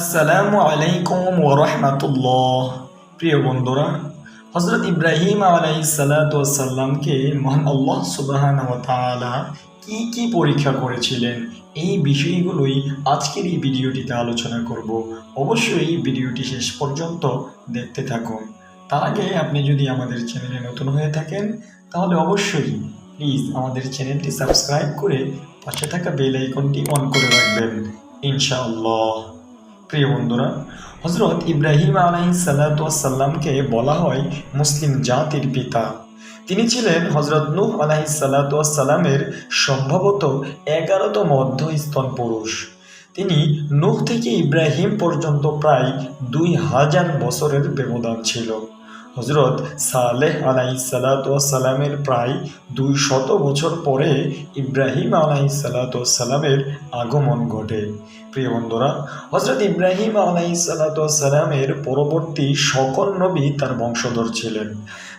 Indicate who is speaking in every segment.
Speaker 1: আসসালামু আলাইকুম ওরহমাতুল্লাহ প্রিয় বন্ধুরা হজরত ইব্রাহিম আলাইসাল্লাতামকে মহান আল্লাহ সুবাহান কি কি পরীক্ষা করেছিলেন, এই বিষয়গুলোই আজকের এই ভিডিওটিতে আলোচনা করব। অবশ্যই ভিডিওটি শেষ পর্যন্ত দেখতে থাকুন। তার আগে আপনি যদি আমাদের চ্যানেলে নতুন হয়ে থাকেন, তাহলে অবশ্যই প্লিজ আমাদের চ্যানেলটি সাবস্ক্রাইব করে পাশে থাকা বেল আইকনটি অন করে রাখবেন। ইনশাআল্লাহ। প্রিয় বন্ধুরা হজরত ইব্রাহিম আলাই সাল্লাতামকে বলা হয় মুসলিম জাতির পিতা। তিনি ছিলেন হজরত নূহ আলাহি সাল্লাতামের সম্ভবত এগারোতম অধ্যস্তন পুরুষ। তিনি নূহ থেকে ইব্রাহিম পর্যন্ত প্রায় দুই হাজার বছরের ব্যবধান ছিল। হজরত সালেহ আলাই সালাতামের প্রায় দুই শত বছর পরে ইব্রাহিম আলাই সালাতামের আগমন ঘটে। প্রিয় বন্ধুরা হজরত ইব্রাহিম আলাই সালাতামের পরবর্তী সকল নবী তার বংশধর ছিলেন।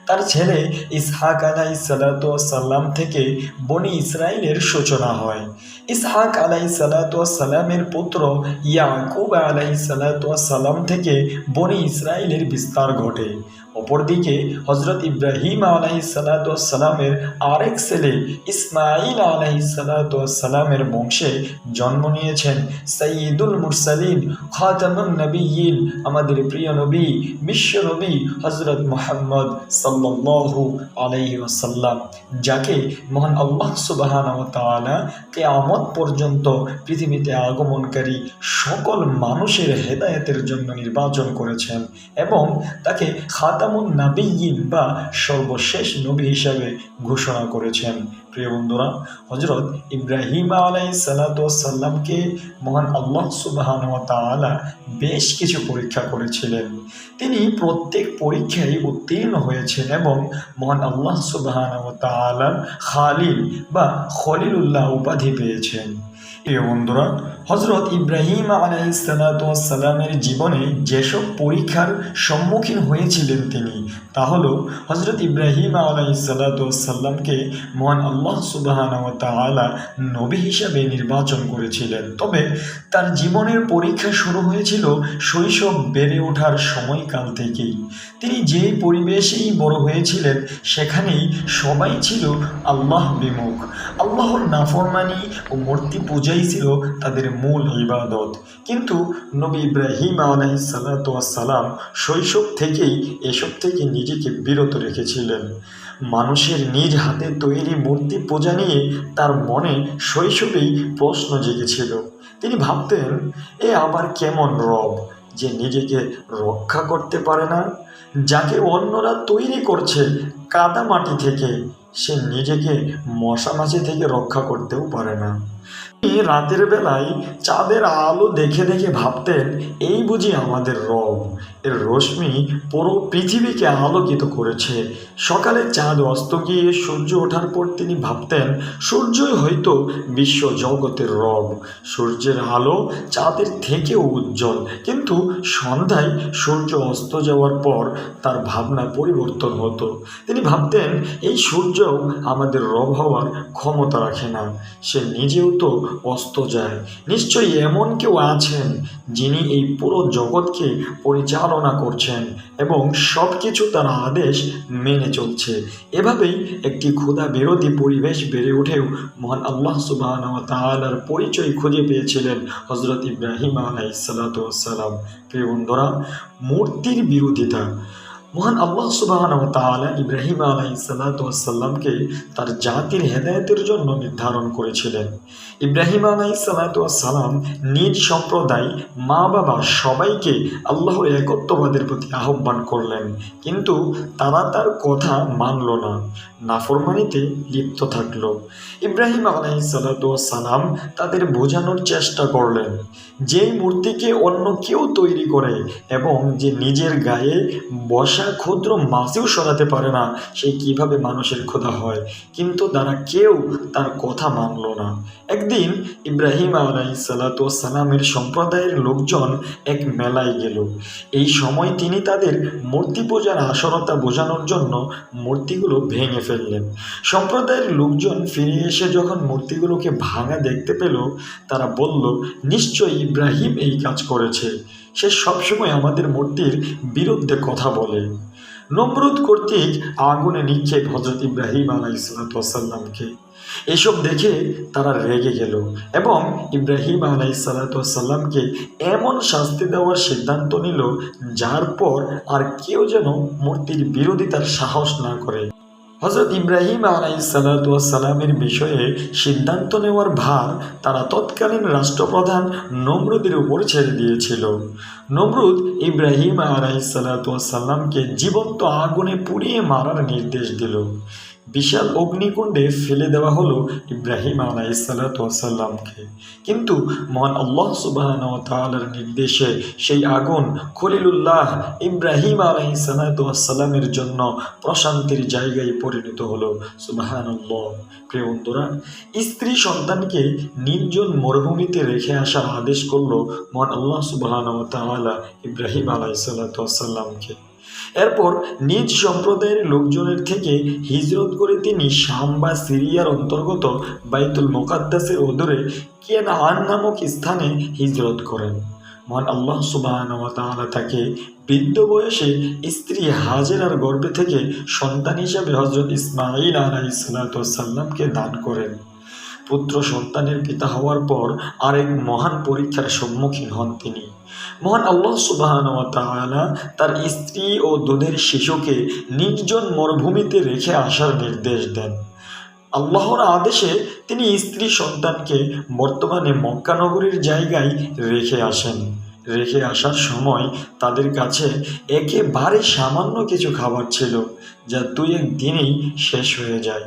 Speaker 1: তার ছেলে ইসহাক আলাই সালাতাম থেকে বনি ইসরায়েলের সূচনা হয়। ইসহাক আলাই সালাতামের পুত্র ইয়াকুব আলাই সালাতাম থেকে বনি ইসরায়েলের বিস্তার ঘটে। অপরদিকে হজরত ইব্রাহিম আলাই সালাতামের আরেক ছেলে ইসমাইল আলাই সালাতামের বংশে জন্ম নিয়েছেন। সঈদুল মুরসালিন নবীন আমাদের প্রিয় নবী বিশ্ব নবী হজরত মোহাম্মদ সাল্লাল্লাহু আলাইহি ওয়াসাল্লাম, যাকে মহান আল্লাহ সুবাহান কে কেয়ামত পর্যন্ত পৃথিবীতে আগমনকারী সকল মানুষের হেদায়তের জন্য নির্বাচন করেছেন এবং তাকে খাতামুন নাবিয়িন বা সর্বশেষ নবী হিসাবে ঘোষণা করেছেন। প্রিয় বন্ধুরা হজরত ইব্রাহিম আলাই সাল্লামকে মহান আল্লাহ সুবাহান তাআলা বেশ কিছু পরীক্ষা করেছিলেন। তিনি প্রত্যেক পরীক্ষায় উত্তীর্ণ হয়েছেন এবং মহান আল্লাহ সুবাহান তাআলার খালিল বা খলিলুল্লাহ উপাধি পেয়েছেন। প্রিয় বন্ধুরা হজরত ইব্রাহিম আলাইসালামের জীবনে যেসব পরীক্ষার সম্মুখীন হয়েছিলেন তিনি, তা হল হজরত ইব্রাহিম আলাইসাল্লামকে মহান আল্লাহ সুবাহান তালা নবী হিসাবে নির্বাচন করেছিলেন। তবে তার জীবনের পরীক্ষা শুরু হয়েছিল শৈশব বেড়ে ওঠার সময়কাল থেকেই। তিনি যে পরিবেশেই বড় হয়েছিলেন, সেখানেই সবাই ছিল আল্লাহ বিমুখ। আল্লাহর নাফরমানি ও মূর্তি পূজাই ছিল তাদের মূল ইবাদত। কিন্তু নবী ইব্রাহিম আলাইসালাম শৈশব থেকেই এসব থেকে নিজেকে বিরত রেখেছিলেন। মানুষের নিজ হাতে তৈরি মূর্তি পূজা নিয়ে তার মনে শৈশবেই প্রশ্ন জেগেছিল। তিনি ভাবতেন, এ আবার কেমন রব যে নিজেকে রক্ষা করতে পারে না? যাকে অন্যরা তৈরি করছে কাদা মাটি থেকে, সে নিজেকে মশা মাছি থেকে রক্ষা করতেও পারে না। রাতের বেলায় চাঁদের আলো দেখে দেখে ভাবতেন, এই বুঝি আমাদের রব। এর রশ্মি পুরো পৃথিবীকে আলোকিত করেছে। সকালে চাঁদ অস্ত গিয়ে সূর্য ওঠার পর তিনি ভাবতেন, সূর্যই হয়তো বিশ্ব জগতের রব। সূর্যের আলো চাঁদের থেকেও উজ্জ্বল, কিন্তু সন্ধ্যায় সূর্য অস্ত যাওয়ার পর তার ভাবনা পরিবর্তন হতো। তিনি ভাবতেন, এই সূর্যও আমাদের রব হওয়ার ক্ষমতা রাখে না। সে নিজেও তো অস্ত যায়। নিশ্চয়ই এমন কেউ আছেন যিনি এই পুরো জগৎকে পরিচালনা করছেন এবং সব কিছু তার আদেশ মেনে চলছে। এভাবেই একটি ক্ষুধা বিরোধী পরিবেশ বেড়ে উঠেও মহান আল্লাহ সুবাহ তালার পরিচয় খুঁজে পেয়েছিলেন হজরত ইব্রাহিম আলাইসালাম প্রিয় বন্ধুরা, মূর্তির বিরোধিতা। মহান আল্লাহ সুবাহ তালা ইব্রাহিম আলাই সাল্লাতামকে তার জাতির হেদায়তের জন্য নির্ধারণ করেছিলেন। ইব্রাহিম আলাই সাল্লাতাম নিজ সম্প্রদায় মা বাবা সবাইকে আল্লাহ একত্ববাদের প্রতি আহ্বান করলেন, কিন্তু তারা তার কথা মানল না। নাফরমানিতে লিপ্ত থাকল। ইব্রাহিম আলাই সাল্লাতাম তাদের বোঝানোর চেষ্টা করলেন, যেই মূর্তিকে অন্য কেউ তৈরি করে এবং যে নিজের গায়ে বসা মশা ক্ষুদ্র মাছেও সরাতে পারে না, সে কীভাবে মানুষের খোদা হয়? কিন্তু তারা কেউ তার কথা মানল না। একদিন ইব্রাহিম আলাইসালামের সম্প্রদায়ের লোকজন এক মেলায় গেল। এই সময় তিনি তাদের মূর্তি পূজার আসরতা বোঝানোর জন্য মূর্তিগুলো ভেঙে ফেললেন। সম্প্রদায়ের লোকজন ফিরে এসে যখন মূর্তিগুলোকে ভাঙা দেখতে পেল, তারা বলল, নিশ্চয়ই ইব্রাহিম এই কাজ করেছে। সে সবসময় আমাদের মূর্তির বিরুদ্ধে কথা বলে। নমরুদ কর্তৃক আগুনে নিক্ষেপ হজরত ইব্রাহিম আলাইসালাতামকে এসব দেখে তারা রেগে গেল এবং ইব্রাহিম আলাইসালাতামকে এমন শাস্তি দেওয়ার সিদ্ধান্ত নিল, যার পর আর কেউ যেন মূর্তির বিরোধিতার সাহস না করে। হজরত ইব্রাহিম আলাইসালাতামের বিষয়ে সিদ্ধান্ত নেওয়ার ভার তারা তৎকালীন রাষ্ট্রপ্রধান নমরুদের উপর ছেড়ে দিয়েছিল। নমরুদ ইব্রাহিম আলাইসালাতামকে জীবন্ত আগুনে পুড়িয়ে মারার নির্দেশ দিল। বিশাল অগ্নিকুণ্ডে ফেলে দেওয়া হলো ইব্রাহিম আলাইসালামকে কিন্তু মহান আল্লাহ সুবাহন তালার নির্দেশে সেই আগুন খলিলুল্লাহ ইব্রাহিম আলাইসালামের জন্য প্রশান্তির জায়গায় পরিণত হলো। সুবাহানুল্লাহ। প্রিয় স্ত্রী সন্তানকে নির্জন মরুভূমিতে রেখে আসার আদেশ করল মহান আল্লাহ সুবাহান তালা ইব্রাহিম আলাইসাল্লামকে এরপর নিজ সম্প্রদায়ের লোকজনের থেকে হিজরত করে তিনি শাম সিরিয়ার অন্তর্গত বাইতুল মোকাদ্দাসের অদূরে কেনান নামক স্থানে হিজরত করেন। মহান আল্লাহ সুবাহ তাকে বৃদ্ধ বয়সে স্ত্রী হাজেরার গর্ভে থেকে সন্তান হিসাবে হজরত ইসমাইল আলাইসাল্লামকে দান করেন। পুত্র সন্তানের পিতা হওয়ার পর আরেক মহান পরীক্ষার সম্মুখীন হন তিনি। মহান আল্লাহ সুবাহান তার স্ত্রী ও দুধের শিশুকে নির্জন মরুভূমিতে রেখে আসার নির্দেশ দেন। আল্লাহর আদেশে তিনি স্ত্রী সন্তানকে বর্তমানে মক্কানগরীর জায়গায় রেখে আসেন। রেখে আসার সময় তাদের কাছে একেবারে সামান্য কিছু খাবার ছিল, যা দুই এক দিনেই শেষ হয়ে যায়।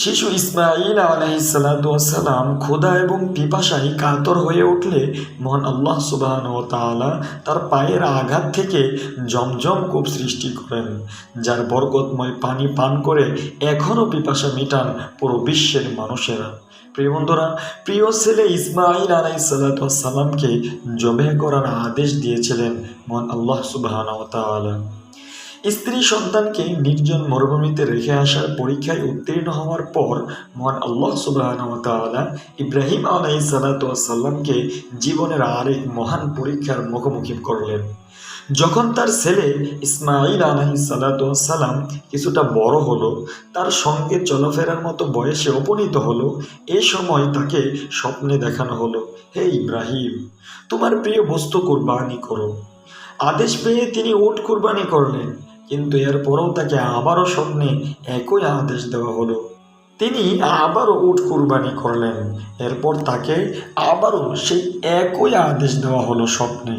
Speaker 1: শিশু ইসমাইল আলাইসালাম ক্ষুধা এবং পিপাসায় কাতর হয়ে উঠলে মহান আল্লাহ সুবাহন ও তালা তার পায়ের আঘাত থেকে জমজম কূপ সৃষ্টি করেন, যার বরকতময় পানি পান করে এখনও পিপাসা মিটান পুরো বিশ্বের মানুষেরা। প্রিয় বন্ধুরা, প্রিয় ছেলে ইসমাইল আলাইসালামকে জবে করার আদেশ দিয়েছিলেন মহান আল্লাহ সুবাহন ও তালা স্ত্রী সন্তানকে নির্জন মরুভূমিতে রেখে আসার পরীক্ষায় উত্তীর্ণ হওয়ার পর মহান আল্লাহ সুবাহ ইব্রাহিম আলাই সাল্লাতামকে জীবনের আরেক মহান পরীক্ষার মুখোমুখি করলেন। যখন তার ছেলে ইসমাইল আলহি সালাম কিছুটা বড় হলো, তার সঙ্গে চলাফেরার মতো বয়সে উপনীত হলো, এ সময় তাকে স্বপ্নে দেখানো হলো, হে ইব্রাহিম, তোমার প্রিয় বস্তু কোরবানি করো। আদেশ পেয়ে তিনি উট কোরবানি করলেন। কিন্তু এরপরেও তাকে আবারও স্বপ্নে একই আদেশ দেওয়া হলো। তিনি আবারও উট কুরবানি করলেন। এরপর তাকে আবারও সেই একই আদেশ দেওয়া হলো স্বপ্নে।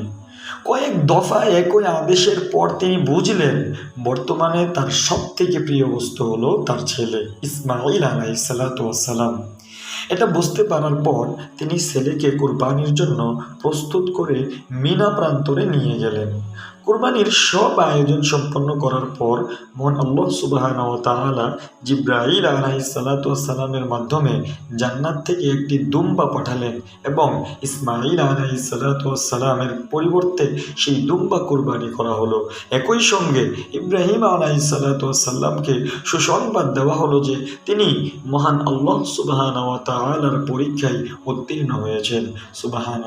Speaker 1: কয়েক দফা একই আদেশের পর তিনি বুঝলেন, বর্তমানে তার সব থেকে প্রিয় বস্তু হলো তার ছেলে ইসমাইল আলাই সালাতাম এটা বুঝতে পারার পর তিনি ছেলেকে কোরবানির জন্য প্রস্তুত করে মিনা প্রান্তরে নিয়ে গেলেন। কোরবানির সব আয়োজন সম্পন্ন করার পর মহান আল্লাহ সুবাহান ও তালা জিব্রাইল আলাই সালাতামের মাধ্যমে জান্নাত থেকে একটি দুম্বা পাঠালেন এবং ইসমাইল আলাই সালাতামের পরিবর্তে সেই দুম্বা কোরবানি করা হলো। একই সঙ্গে ইব্রাহিম আলাই সালাতামকে সুসংবাদ দেওয়া হলো যে তিনি মহান আল্লাহ সুবাহান ও তালার পরীক্ষায় উত্তীর্ণ হয়েছেন। সুবাহান